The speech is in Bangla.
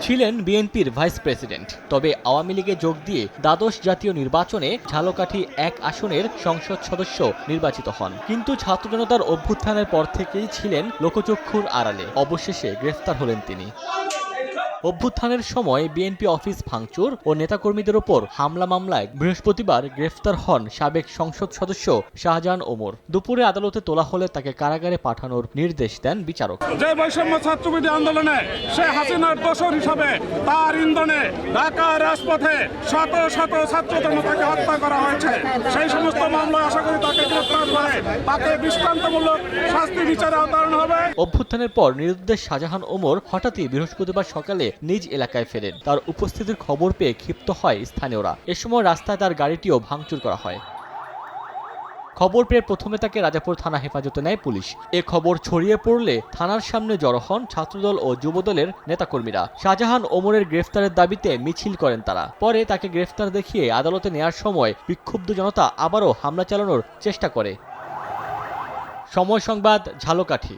ছিলেন বিএনপির ভাইস প্রেসিডেন্ট। তবে আওয়ামী লীগে যোগ দিয়ে দ্বাদশ জাতীয় নির্বাচনে ঝালকাঠি এক আসনের সংসদ সদস্য নির্বাচিত হন। কিন্তু ছাত্র জনতার অভ্যুত্থানের পর থেকেই ছিলেন লোকচক্ষুর আড়ালে। অবশেষে গ্রেফতার হলেন তিনি। অভ্যুত্থানের সময় বিএনপি অফিস ভাঙচুর ও নেতাকর্মীদের ওপর হামলা মামলায় বৃহস্পতিবার গ্রেফতার হন সাবেক সংসদ সদস্য শাহজাহান ওমর। দুপুরে আদালতে তোলা হলে তাকে কারাগারে পাঠানোর নির্দেশ দেন বিচারক। যে বৈষম্য ছাত্রবিরোধী আন্দোলনে সে হাসিনার দোষর হিসাবে তার ইন্ধনে ঢাকা রাজপথে শত শত ছাত্র হত্যা করা হয়েছে সেই সমস্ত মামলায় আশা করি তাকে গ্রেফতার করে তাকে দৃষ্টান্তমূলক শাস্তি বিচারে আওতায়ন হবে। অভ্যুত্থানের পর নিরুদ্দেশ শাহজাহান ওমর হঠাৎই বৃহস্পতিবার সকালে নিজ এলাকায় ফেরেন। তার উপস্থিতির খবর পেয়ে ক্ষিপ্ত হয় স্থানীয়রা। এ সময় রাস্তায় তার গাড়িটিও ভাঙচুর করা হয়। খবর পেয়ে প্রথমে তাকে রাজাপুর থানা হেফাজতে নেয় পুলিশ। এ খবর ছড়িয়ে পড়লে থানার সামনে জড়ো হন ছাত্রদল ও যুবদলের নেতাকর্মীরা। শাহজাহান ওমরের গ্রেফতারের দাবিতে মিছিল করেন তারা। পরে তাকে গ্রেফতার দেখিয়ে আদালতে নেয়ার সময় বিক্ষুব্ধ জনতা আবারও হামলা চালানোর চেষ্টা করে। সময় সংবাদ, ঝালকাঠি।